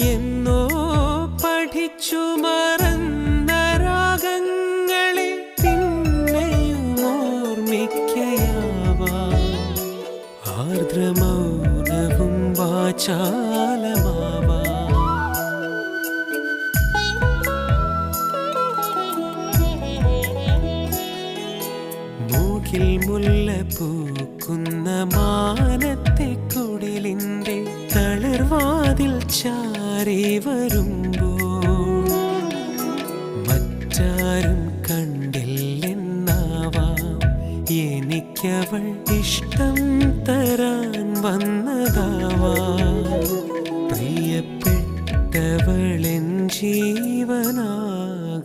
എന്നോ പഠിച്ചു മറന്ന രാഗങ്ങളെ പിന്നെയും ഓർമ്മിക്കയാവാ. ആർദ്രമൗനവും വാചാലമാവാ. മൂക്കിൽ മുല്ല പൂക്കുന്ന മാനത്തെ കുടിലിന്റെ തളിർവാതിൽ ചാ കരേ വരുമ്പോൾ മറ്റാരും കണ്ടില്ലെന്നാവാം. എനിക്കവൾ ഇഷ്ടം തരാൻ വന്നതാവാം. പ്രിയപ്പെട്ടവളെൻ ജീവനാ